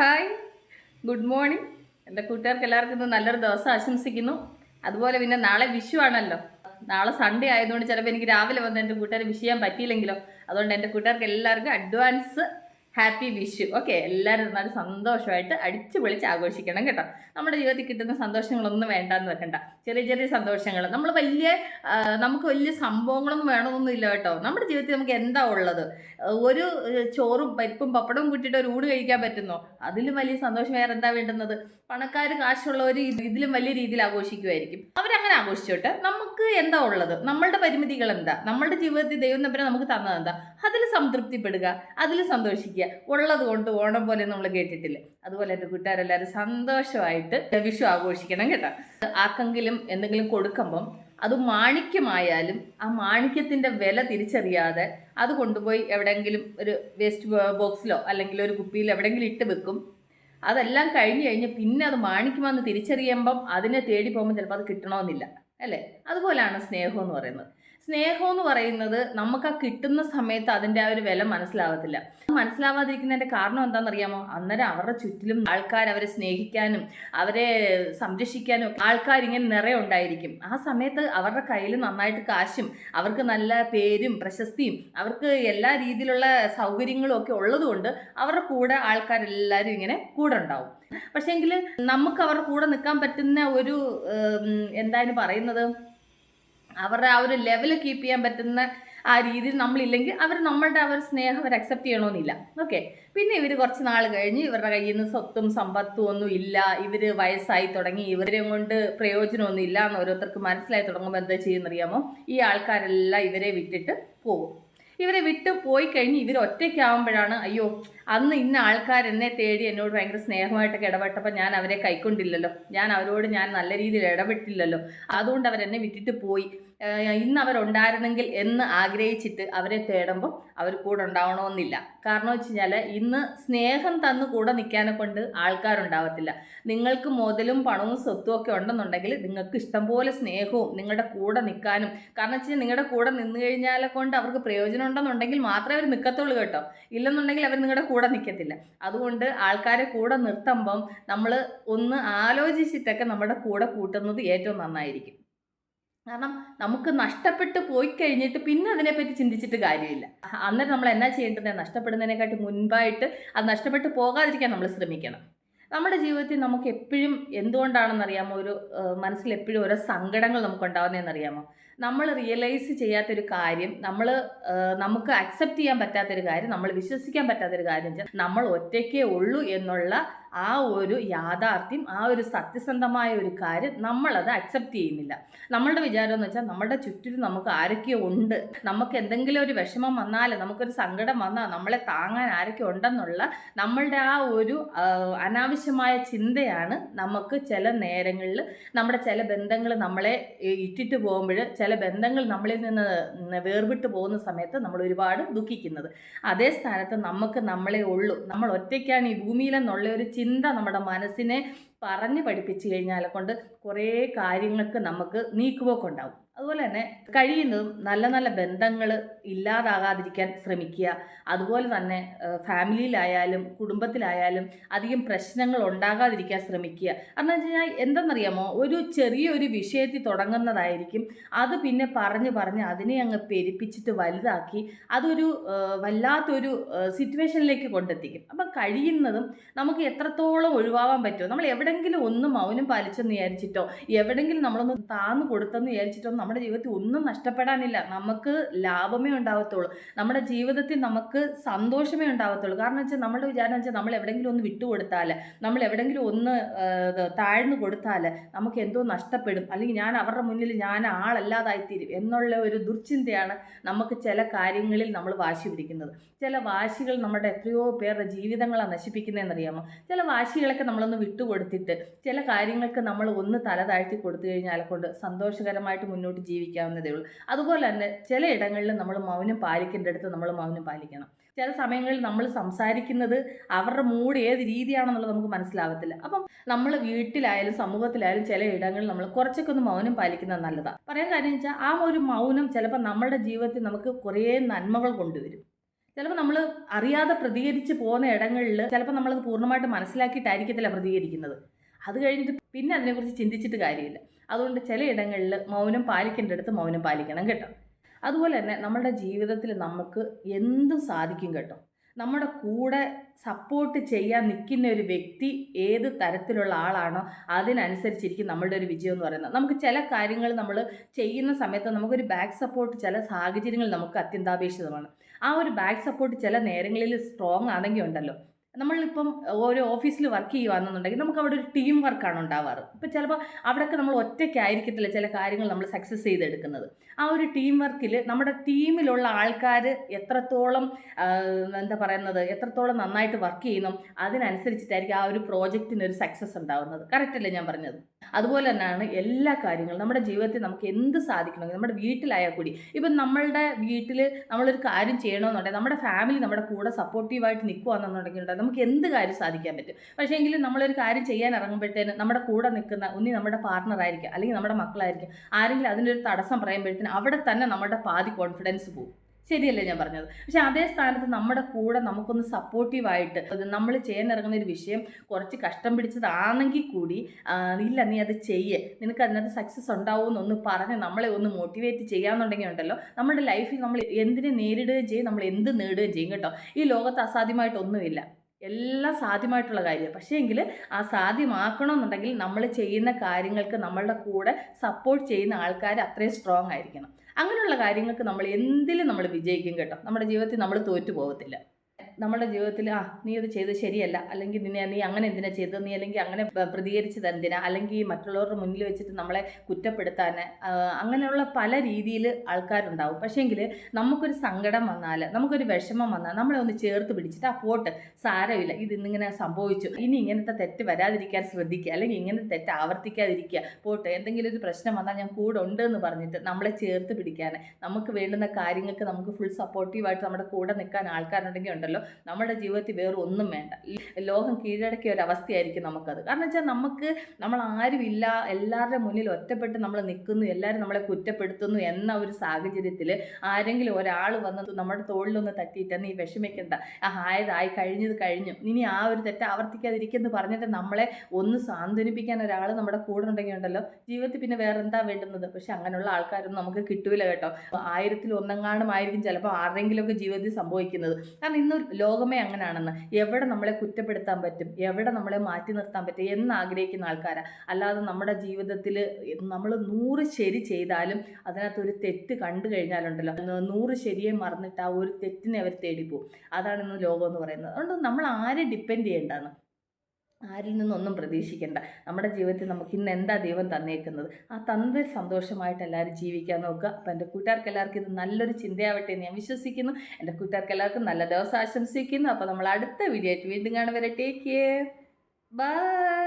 Hi good morning എന്റെ കൂട്ടുകാർക്ക് എല്ലാവർക്കും ഇന്ന് നല്ലൊരു ദിവസം ആശംസിക്കുന്നു. അതുപോലെ പിന്നെ നാളെ വിഷു ആണല്ലോ. നാളെ സൺഡേ ആയതുകൊണ്ട് ചിലപ്പോൾ എനിക്ക് രാവിലെ വന്ന് എന്റെ കൂട്ടുകാരെ വിഷ് ചെയ്യാൻ പറ്റിയില്ലെങ്കിലോ. അതുകൊണ്ട് എന്റെ കൂട്ടുകാർക്ക് എല്ലാവർക്കും അഡ്വാൻസ് ഹാപ്പി വിഷു ഓക്കെ എല്ലാവരും നല്ല സന്തോഷമായിട്ട് അടിച്ചു പൊളിച്ച് ആഘോഷിക്കണം കേട്ടോ. നമ്മുടെ ജീവിതത്തിൽ കിട്ടുന്ന സന്തോഷങ്ങളൊന്നും വേണ്ടെന്ന് വെക്കണ്ട. ചെറിയ ചെറിയ സന്തോഷങ്ങൾ. നമ്മൾ വലിയ നമുക്ക് വലിയ സംഭവങ്ങളൊന്നും വേണമെന്നൊന്നും ഇല്ല കേട്ടോ. നമ്മുടെ ജീവിതത്തിൽ നമുക്ക് എന്താ ഉള്ളത്? ഒരു ചോറും പരിപ്പും പപ്പടവും കൂട്ടിയിട്ട് ഒരു ഊട് കഴിക്കാൻ പറ്റുന്നോ? അതിലും വലിയ സന്തോഷം വേറെ എന്താ വേണ്ടുന്നത്? പണക്കാർ കാശുള്ളവർ ഇതിലും വലിയ രീതിയിൽ ആഘോഷിക്കുമായിരിക്കും അവരങ്ങനെ ആഘോഷിച്ചോട്ടെ. നമുക്ക് എന്താ ഉള്ളത്? നമ്മളുടെ പരിമിതികൾ എന്താ? നമ്മളുടെ ജീവിതത്തിൽ ദൈവം തമ്മിൽ നമുക്ക് തന്നത് എന്താ? അതിൽ സംതൃപ്തിപ്പെടുക അതിൽ സന്തോഷിക്കുക. ഉള്ളത് കൊണ്ട് ഓണം പോലെ നമ്മൾ കേട്ടിട്ടില്ലേ? അതുപോലെ എന്റെ കൂട്ടുകാരെല്ലാവരും സന്തോഷമായിട്ട് വിഷു ആഘോഷിക്കണം കേട്ടോ. ആർക്കെങ്കിലും എന്തെങ്കിലും കൊടുക്കുമ്പം അത് മാണിക്യമായാലും ആ മാണിക്യത്തിന്റെ വില തിരിച്ചറിയാതെ അത് കൊണ്ടുപോയി എവിടെയെങ്കിലും ഒരു വേസ്റ്റ് ബോക്സിലോ അല്ലെങ്കിൽ ഒരു കുപ്പിയിൽ എവിടെയെങ്കിലും ഇട്ട് വെക്കും. അതെല്ലാം കഴിഞ്ഞ് കഴിഞ്ഞ് പിന്നെ അത് മാണിക്കുമെന്ന് തിരിച്ചറിയുമ്പം അതിനെ തേടി പോകുമ്പോൾ ചിലപ്പോൾ അത് കിട്ടണമെന്നില്ല. അല്ലേ? അതുപോലെയാണ് സ്നേഹം എന്ന് പറയുന്നത്. സ്നേഹം എന്ന് പറയുന്നത് നമുക്ക് ആ കിട്ടുന്ന സമയത്ത് അതിന്റെ ആ ഒരു വില മനസ്സിലാവത്തില്ല. മനസ്സിലാവാതിരിക്കുന്നതിന്റെ കാരണം എന്താണെന്നറിയാമോ? അന്നേരം അവരുടെ ചുറ്റിലും ആൾക്കാർ അവരെ സ്നേഹിക്കാനും അവരെ സംരക്ഷിക്കാനും ആൾക്കാർ ഇങ്ങനെ നിറയെ ഉണ്ടായിരിക്കും. ആ സമയത്ത് അവരുടെ കയ്യിൽ നന്നായിട്ട് കാശും അവർക്ക് നല്ല പേരും പ്രശസ്തിയും അവർക്ക് എല്ലാ രീതിയിലുള്ള സൗകര്യങ്ങളും ഒക്കെ ഉള്ളതുകൊണ്ട് അവരുടെ കൂടെ ആൾക്കാരെല്ലാവരും ഇങ്ങനെ കൂടെ ഉണ്ടാവും. പക്ഷേങ്കിൽ നമുക്ക് അവരുടെ കൂടെ നിൽക്കാൻ പറ്റുന്ന ഒരു എന്താണ് പറയുന്നത്? അവരുടെ ആ ഒരു ലെവൽ കീപ്പ് ചെയ്യാൻ പറ്റുന്ന ആ രീതിയിൽ നമ്മളില്ലെങ്കിൽ അവർ നമ്മളുടെ ആ ഒരു സ്നേഹം അവർ അക്സെപ്റ്റ് ചെയ്യണമെന്നില്ല ഓക്കെ പിന്നെ ഇവർ കുറച്ച് നാൾ കഴിഞ്ഞ് ഇവരുടെ കയ്യിൽ നിന്ന് സ്വത്തും സമ്പത്തും ഒന്നും ഇല്ല. ഇവർ വയസ്സായി തുടങ്ങി. ഇവരെ കൊണ്ട് പ്രയോജനമൊന്നും ഇല്ല എന്ന് ഓരോരുത്തർക്ക് മനസ്സിലായി തുടങ്ങുമ്പോൾ എന്താ ചെയ്യുന്നറിയാമോ? ഈ ആൾക്കാരെല്ലാം ഇവരെ വിട്ടിട്ട് പോകും. ഇവരെ വിട്ട് പോയി കഴിഞ്ഞ് ഇവർ ഒറ്റയ്ക്കാവുമ്പോഴാണ് അയ്യോ അന്ന് ഇന്ന ആൾക്കാർ എന്നെ തേടി എന്നോട് ഭയങ്കര സ്നേഹമായിട്ടൊക്കെ ഇടപെട്ടപ്പോൾ ഞാൻ അവരെ കൈക്കൊണ്ടില്ലല്ലോ. ഞാൻ അവരോട് ഞാൻ നല്ല രീതിയിൽ ഇടപെട്ടില്ലല്ലോ. അതുകൊണ്ട് അവരെന്നെ വിട്ടിട്ട് പോയി. ഇന്ന് അവരുണ്ടായിരുന്നെങ്കിൽ എന്ന് ആഗ്രഹിച്ചിട്ട് അവരെ തേടുമ്പോൾ അവർ കൂടെ ഉണ്ടാവണമെന്നില്ല. കാരണം വെച്ച് കഴിഞ്ഞാൽ ഇന്ന് സ്നേഹം തന്ന് കൂടെ നിൽക്കാനെ കൊണ്ട് ആൾക്കാരുണ്ടാവത്തില്ല. നിങ്ങൾക്ക് മുതലും പണവും സ്വത്തും ഒക്കെ ഉണ്ടെന്നുണ്ടെങ്കിൽ നിങ്ങൾക്ക് ഇഷ്ടംപോലെ സ്നേഹവും നിങ്ങളുടെ കൂടെ നിൽക്കാനും കാരണം വെച്ച് നിങ്ങളുടെ കൂടെ നിന്ന് കഴിഞ്ഞാലെ കൊണ്ട് അവർക്ക് പ്രയോജനം ഉണ്ടെന്നുണ്ടെങ്കിൽ മാത്രമേ അവർ നിൽക്കത്തുള്ളൂ കേട്ടോ. ഇല്ലെന്നുണ്ടെങ്കിൽ അവർ നിങ്ങളുടെ കൂടെ നിൽക്കത്തില്ല അതുകൊണ്ട് ആൾക്കാരെ കൂടെ നിർത്തുമ്പം നമ്മൾ ഒന്ന് ആലോചിച്ചിട്ടൊക്കെ നമ്മുടെ കൂടെ കൂട്ടുന്നത് ഏറ്റവും നന്നായിരിക്കും. കാരണം നമുക്ക് നഷ്ടപ്പെട്ട് പോയി കഴിഞ്ഞിട്ട് പിന്നെ അതിനെപ്പറ്റി ചിന്തിച്ചിട്ട് കാര്യമില്ല. അന്നേരം നമ്മൾ എന്നാ ചെയ്യേണ്ടത്? നഷ്ടപ്പെടുന്നതിനെക്കാട്ടി മുൻപായിട്ട് അത് നഷ്ടപ്പെട്ട് പോകാതിരിക്കാൻ നമ്മൾ ശ്രമിക്കണം. നമ്മുടെ ജീവിതത്തിൽ നമുക്ക് എപ്പോഴും എന്തുകൊണ്ടാണെന്നറിയാമോ? ഒരു മനസ്സിൽ എപ്പോഴും ഓരോ സങ്കടങ്ങൾ നമുക്ക് ഉണ്ടാകുന്നതെന്നറിയാമോ നമ്മൾ റിയലൈസ് ചെയ്യാത്തൊരു കാര്യം നമ്മൾ നമുക്ക് അക്സെപ്റ്റ് ചെയ്യാൻ പറ്റാത്തൊരു കാര്യം നമ്മൾ വിശ്വസിക്കാൻ പറ്റാത്തൊരു കാര്യം നമ്മൾ ഒറ്റയ്ക്കേ ഉള്ളൂ എന്നുള്ള ആ ഒരു യാഥാർത്ഥ്യം ആ ഒരു സത്യസന്ധമായ ഒരു കാര്യം നമ്മളത് അക്സെപ്റ്റ് ചെയ്യുന്നില്ല. നമ്മളുടെ വിചാരം എന്ന് വെച്ചാൽ നമ്മുടെ ചുറ്റിലും നമുക്ക് ആരൊക്കെയോ ഉണ്ട്. നമുക്ക് എന്തെങ്കിലും ഒരു വിഷമം വന്നാൽ നമുക്കൊരു സങ്കടം വന്നാൽ നമ്മളെ താങ്ങാൻ ആരൊക്കെ ഉണ്ടെന്നുള്ള നമ്മളുടെ ആ ഒരു അനാവശ്യമായ ചിന്തയാണ് നമുക്ക് ചില നേരങ്ങളിൽ നമ്മുടെ ചില ബന്ധങ്ങൾ നമ്മളെ ഇട്ടിട്ട് പോകുമ്പോൾ ചില ബന്ധങ്ങൾ നമ്മളിൽ നിന്ന് വേർവിട്ട് പോകുന്ന സമയത്ത് നമ്മൾ ഒരുപാട് ദുഃഖിക്കുന്നത്. അതേ സ്ഥാനത്ത് നമുക്ക് നമ്മളെ ഉള്ളൂ. നമ്മൾ ഒറ്റയ്ക്കാണ് ഈ ഭൂമിയിലെന്നുള്ള ഒരു ചിന്ത നമ്മുടെ മനസ്സിനെ പറഞ്ഞ് പഠിപ്പിച്ചു കഴിഞ്ഞാൽ കൊണ്ട് കുറേ കാര്യങ്ങൾക്ക് നമുക്ക് നീക്കുപോക്കുണ്ടാവും. അതുപോലെ തന്നെ കഴിയുന്നതും നല്ല നല്ല ബന്ധങ്ങൾ ഇല്ലാതാകാതിരിക്കാൻ ശ്രമിക്കുക. അതുപോലെ തന്നെ ഫാമിലിയിലായാലും കുടുംബത്തിലായാലും അധികം പ്രശ്നങ്ങൾ ഉണ്ടാകാതിരിക്കാൻ ശ്രമിക്കുക. എന്ന് വെച്ച് കഴിഞ്ഞാൽ എന്തെന്നറിയാമോ? ഒരു ചെറിയൊരു വിഷയത്തിൽ തുടങ്ങുന്നതായിരിക്കും. അത് പിന്നെ പറഞ്ഞ് പറഞ്ഞ് അതിനെ അങ്ങ് പെരുപ്പിച്ചിട്ട് വലുതാക്കി അതൊരു വല്ലാത്തൊരു സിറ്റുവേഷനിലേക്ക് കൊണ്ടെത്തിക്കും. അപ്പം കഴിയുന്നതും നമുക്ക് എത്രത്തോളം ഒഴിവാവാൻ പറ്റുമോ? നമ്മൾ എവിടെങ്കിലും ഒന്ന് മൗനം പാലിച്ചെന്ന് വിചാരിച്ചിട്ടോ? എവിടെങ്കിലും നമ്മളൊന്ന് താന്നു കൊടുത്തെന്ന് വിചാരിച്ചിട്ടോ? നമ്മുടെ ജീവിതത്തിൽ ഒന്നും നഷ്ടപ്പെടാനില്ല. നമുക്ക് ലാഭമേ ഉണ്ടാവത്തുള്ളൂ. നമ്മുടെ ജീവിതത്തിൽ നമുക്ക് സന്തോഷമേ ഉണ്ടാവത്തുള്ളൂ. കാരണം വെച്ചാൽ നമ്മുടെ വിചാരം വെച്ചാൽ നമ്മൾ എവിടെയെങ്കിലും ഒന്ന് വിട്ടുകൊടുത്താൽ നമ്മൾ എവിടെയെങ്കിലും ഒന്ന് താഴ്ന്നു കൊടുത്താൽ നമുക്ക് എന്തോ നഷ്ടപ്പെടും. അല്ലെങ്കിൽ ഞാൻ അവരുടെ മുന്നിൽ ഞാൻ ആളല്ലാതായിത്തീരും എന്നുള്ള ഒരു ദുർചിന്തയാണ് നമുക്ക് ചില കാര്യങ്ങളിൽ നമ്മൾ വാശി പിടിക്കുന്നത്. ചില വാശികൾ നമ്മുടെ എത്രയോ പേരുടെ ജീവിതങ്ങളാണ് നശിപ്പിക്കുന്നതെന്നറിയാമോ? ചില വാശികളൊക്കെ നമ്മളൊന്ന് വിട്ടുകൊടുത്തിട്ട് ചില കാര്യങ്ങൾക്ക് നമ്മൾ ഒന്ന് തല താഴ്ത്തി കൊടുത്തു കഴിഞ്ഞാൽ കൊണ്ട് സന്തോഷകരമായിട്ട് മുന്നോട്ട് ജീവിക്കാവുന്നതേ ഉള്ളൂ. അതുപോലെ തന്നെ ചില ഇടങ്ങളിൽ നമ്മൾ മൗനം പാലിക്കേണ്ട അടുത്ത് നമ്മൾ മൗനം പാലിക്കണം. ചില സമയങ്ങളിൽ നമ്മൾ സംസാരിക്കുന്നത് അവരുടെ മൂഡ് ഏത് രീതിയാണെന്നുള്ളത് നമുക്ക് മനസ്സിലാവത്തില്ല. അപ്പം നമ്മൾ വീട്ടിലായാലും സമൂഹത്തിലായാലും ചില ഇടങ്ങളിൽ നമ്മൾ കുറച്ചൊക്കെ ഒന്ന് മൗനം പാലിക്കുന്നത് നല്ലതാണ് പറയാൻ കാര്യം വെച്ചാൽ ആ ഒരു മൗനം ചിലപ്പോൾ നമ്മുടെ ജീവിതത്തിൽ നമുക്ക് കുറേ നന്മകൾ കൊണ്ടുവരും. ചിലപ്പോൾ നമ്മൾ അറിയാതെ പ്രതികരിച്ച് പോകുന്ന ഇടങ്ങളിൽ ചിലപ്പോൾ നമ്മളത് പൂർണമായിട്ട് മനസ്സിലാക്കിയിട്ടായിരിക്കത്തില്ല പ്രതികരിക്കുന്നത്. അത് കഴിഞ്ഞിട്ട് പിന്നെ അതിനെക്കുറിച്ച് ചിന്തിച്ചിട്ട് കാര്യമില്ല. അതുകൊണ്ട് ചിലയിടങ്ങളിൽ മൗനം പാലിക്കേണ്ടടുത്ത് മൗനം പാലിക്കണം കേട്ടോ. അതുപോലെ തന്നെ നമ്മുടെ ജീവിതത്തിൽ നമുക്ക് എന്തും സാധിക്കും കേട്ടോ. നമ്മുടെ കൂടെ സപ്പോർട്ട് ചെയ്യാൻ നിൽക്കുന്ന ഒരു വ്യക്തി ഏത് തരത്തിലുള്ള ആളാണോ അതിനനുസരിച്ചിരിക്കും നമ്മളുടെ ഒരു വിജയം എന്ന് പറയുന്നത്. നമുക്ക് ചില കാര്യങ്ങൾ നമ്മൾ ചെയ്യുന്ന സമയത്ത് നമുക്കൊരു ബാക്ക് സപ്പോർട്ട് ചില സാഹചര്യങ്ങൾ നമുക്ക് അത്യന്താപേക്ഷിതമാണ്. ആ ഒരു ബാക്ക് സപ്പോർട്ട് ചില നേരങ്ങളിൽ സ്ട്രോങ് ആണെങ്കിൽ ഉണ്ടല്ലോ. നമ്മളിപ്പം ഓരോ ഓഫീസിൽ വർക്ക് ചെയ്യുകയാണെന്നുണ്ടെങ്കിൽ നമുക്ക് അവിടെ ഒരു ടീം വർക്കാണ് ഉണ്ടാവാറ്. ഇപ്പം ചിലപ്പോൾ അവിടെയൊക്കെ നമ്മൾ ഒറ്റയ്ക്കായിരിക്കത്തില്ല ചില കാര്യങ്ങൾ നമ്മൾ സക്സസ് ചെയ്തെടുക്കുന്നത്. ആ ഒരു ടീം വർക്കിൽ നമ്മുടെ ടീമിലുള്ള ആൾക്കാർ എത്രത്തോളം എന്താ പറയുന്നത് എത്രത്തോളം നന്നായിട്ട് വർക്ക് ചെയ്യുന്നു അതിനനുസരിച്ചിട്ടായിരിക്കും ആ ഒരു പ്രോജക്റ്റിന് ഒരു സക്സസ് ഉണ്ടാവുന്നത്. കറക്റ്റ് അല്ലേ ഞാൻ പറഞ്ഞത്? അതുപോലെ തന്നെയാണ് എല്ലാ കാര്യങ്ങളും നമ്മുടെ ജീവിതത്തിൽ നമുക്ക് എന്ത് സാധിക്കണമെങ്കിൽ നമ്മുടെ വീട്ടിലായാൽ കൂടി. ഇപ്പം നമ്മളുടെ വീട്ടിൽ നമ്മളൊരു കാര്യം ചെയ്യണമെന്നുണ്ടെങ്കിൽ നമ്മുടെ ഫാമിലി നമ്മുടെ കൂടെ സപ്പോർട്ടീവായിട്ട് നിൽക്കുകയാണെന്നുണ്ടെങ്കിൽ നമുക്ക് എന്ത് കാര്യം സാധിക്കാൻ പറ്റും? പക്ഷേ എങ്കിലും നമ്മളൊരു കാര്യം ചെയ്യാൻ ഇറങ്ങുമ്പോഴത്തേന് നമ്മുടെ കൂടെ നിൽക്കുന്ന ഒന്നി നമ്മുടെ പാർട്ണർ ആയിരിക്കും. അല്ലെങ്കിൽ നമ്മുടെ മക്കളായിരിക്കും. ആരെങ്കിലും അതിനൊരു തടസ്സം പറയുമ്പോഴത്തേന് അവിടെ തന്നെ നമ്മുടെ പാതി കോൺഫിഡൻസ് പോകും ശരിയല്ലേ ഞാൻ പറഞ്ഞത്? പക്ഷെ അതേ സ്ഥാനത്ത് നമ്മുടെ കൂടെ നമുക്കൊന്ന് സപ്പോർട്ടീവായിട്ട് നമ്മൾ ചെയ്യാൻ ഇറങ്ങുന്ന ഒരു വിഷയം കുറച്ച് കഷ്ടം പിടിച്ചതാണെങ്കിൽ കൂടി ഇല്ല നീ അത് ചെയ്യ്. നിനക്ക് അതിനകത്ത് സക്സസ് ഉണ്ടാവുമെന്നൊന്ന് പറഞ്ഞ് നമ്മളെ ഒന്ന് മോട്ടിവേറ്റ് ചെയ്യാമെന്നുണ്ടെങ്കിൽ ഉണ്ടല്ലോ. നമ്മുടെ ലൈഫിൽ നമ്മൾ എന്തിനെ നേരിടുകയും ചെയ്യും നമ്മൾ എന്ത് നേടുകയും ചെയ്യും കേട്ടോ. ഈ ലോകത്ത് അസാധ്യമായിട്ടൊന്നുമില്ല. എല്ലാം സാധ്യമായിട്ടുള്ള കാര്യമാണ്. പക്ഷേ എങ്കിൽ ആ സാധ്യമാക്കണമെന്നുണ്ടെങ്കിൽ നമ്മൾ ചെയ്യുന്ന കാര്യങ്ങൾക്ക് നമ്മളുടെ കൂടെ സപ്പോർട്ട് ചെയ്യുന്ന ആൾക്കാർ അത്രയും സ്ട്രോങ് ആയിരിക്കണം. അങ്ങനെയുള്ള കാര്യങ്ങൾക്ക് നമ്മൾ എന്തിലും നമ്മൾ വിജയിക്കും കേട്ടോ. നമ്മുടെ ജീവിതത്തിൽ നമ്മൾ തോറ്റു പോകത്തില്ല നമ്മുടെ ജീവിതത്തിൽ ആ നീ അത് ചെയ്തത് ശരിയല്ല. അല്ലെങ്കിൽ നിന്നെ നീ അങ്ങനെ എന്തിനാ ചെയ്തത്? നീ അല്ലെങ്കിൽ അങ്ങനെ പ്രതികരിച്ചത് എന്തിനാ? അല്ലെങ്കിൽ മറ്റുള്ളവരുടെ മുന്നിൽ വെച്ചിട്ട് നമ്മളെ കുറ്റപ്പെടുത്താൻ അങ്ങനെയുള്ള പല രീതിയിൽ ആൾക്കാരുണ്ടാവും. പക്ഷേങ്കിൽ നമുക്കൊരു സങ്കടം വന്നാൽ നമുക്കൊരു വിഷമം വന്നാൽ നമ്മളെ ഒന്ന് ചേർത്ത് പിടിച്ചിട്ട് ആ പോട്ട് സാരമില്ല. ഇത് ഇന്നിങ്ങനെ സംഭവിച്ചു. ഇനി ഇങ്ങനത്തെ തെറ്റ് വരാതിരിക്കാൻ ശ്രദ്ധിക്കുക. അല്ലെങ്കിൽ ഇങ്ങനത്തെ തെറ്റ് ആവർത്തിക്കാതിരിക്കുക. പോട്ട് എന്തെങ്കിലും ഒരു പ്രശ്നം വന്നാൽ ഞാൻ കൂടെ ഉണ്ട് എന്ന് പറഞ്ഞിട്ട് നമ്മളെ ചേർത്ത് പിടിക്കാൻ നമുക്ക് വേണ്ടുന്ന കാര്യങ്ങൾക്ക് നമുക്ക് ഫുൾ സപ്പോർട്ടീവായിട്ട് നമ്മുടെ കൂടെ നിൽക്കാൻ ആൾക്കാരുണ്ടെങ്കിൽ ഉണ്ടല്ലോ. നമ്മുടെ ജീവിതത്തിൽ വേറെ ഒന്നും വേണ്ട. ലോകം കീഴടക്കിയ ഒരു അവസ്ഥയായിരിക്കും നമുക്കത്. കാരണം വെച്ചാൽ നമുക്ക് നമ്മൾ ആരുമില്ല എല്ലാവരുടെ മുന്നിൽ ഒറ്റപ്പെട്ട് നമ്മൾ നിൽക്കുന്നു എല്ലാവരും നമ്മളെ കുറ്റപ്പെടുത്തുന്നു എന്ന ഒരു സാഹചര്യത്തിൽ ആരെങ്കിലും ഒരാൾ വന്നത് നമ്മുടെ തോളിലൊന്ന് തട്ടിയിട്ട് നീ വിഷമിക്കണ്ട. ആയതായി കഴിഞ്ഞത് കഴിഞ്ഞു. ഇനി ആ ഒരു തെറ്റ് ആവർത്തിക്കാതിരിക്കുമെന്ന് പറഞ്ഞിട്ട് നമ്മളെ ഒന്ന് സാന്ത്വനിപ്പിക്കാൻ ഒരാൾ നമ്മുടെ കൂടെ ഉണ്ടെങ്കിൽ ഉണ്ടല്ലോ. ജീവിതത്തിൽ പിന്നെ വേറെ എന്താ വേണ്ടുന്നത്? പക്ഷെ അങ്ങനെയുള്ള ആൾക്കാരൊന്നും നമുക്ക് കിട്ടൂല കേട്ടോ. ആയിരത്തിൽ ഒന്നെങ്ങാണ്ടും ആയിരിക്കും ചിലപ്പോൾ ആരുടെങ്കിലുമൊക്കെ ജീവിതത്തിൽ സംഭവിക്കുന്നത്. കാരണം ഇന്ന് ലോകമേ അങ്ങനെയാണെന്ന് എവിടെ നമ്മളെ കുറ്റപ്പെടുത്താൻ പറ്റും? എവിടെ നമ്മളെ മാറ്റി നിർത്താൻ പറ്റും? എന്ന് ആഗ്രഹിക്കുന്ന ആൾക്കാരാണ് അല്ലാതെ നമ്മുടെ ജീവിതത്തിൽ നമ്മൾ നൂറ് ശരി ചെയ്താലും അതിനകത്ത് ഒരു തെറ്റ് കണ്ടു കഴിഞ്ഞാലുണ്ടല്ലോ. നൂറ് ശരിയെ മറന്നിട്ട് ആ ഒരു തെറ്റിനെ അവർ തേടിപ്പോവും അതാണ് ഇന്ന് ലോകം എന്ന് പറയുന്നത്. അതുകൊണ്ട് നമ്മൾ ആരെ ഡിപ്പെൻഡ് ചെയ്യേണ്ടതാണ്? ആരിൽ നിന്നൊന്നും പ്രതീക്ഷിക്കേണ്ട. നമ്മുടെ ജീവിതത്തിൽ നമുക്ക് ഇന്ന് എന്താ ദൈവം തന്നേക്കുന്നത്? ആ തന്നത് സന്തോഷമായിട്ട് എല്ലാവരും ജീവിക്കാൻ നോക്കുക. അപ്പം എന്റെ കൂട്ടുകാർക്ക് എല്ലാവർക്കും ഇത് നല്ലൊരു ചിന്തയാവട്ടെ എന്ന് ഞാൻ വിശ്വസിക്കുന്നു. എന്റെ കൂട്ടുകാർക്ക് എല്ലാവർക്കും നല്ല ദിവസം ആശംസിക്കുന്നു. അപ്പോൾ നമ്മൾ അടുത്ത വീഡിയോ ആയിട്ട് വീണ്ടും കാണുവരെ ടേക്ക് കെയർ ബൈ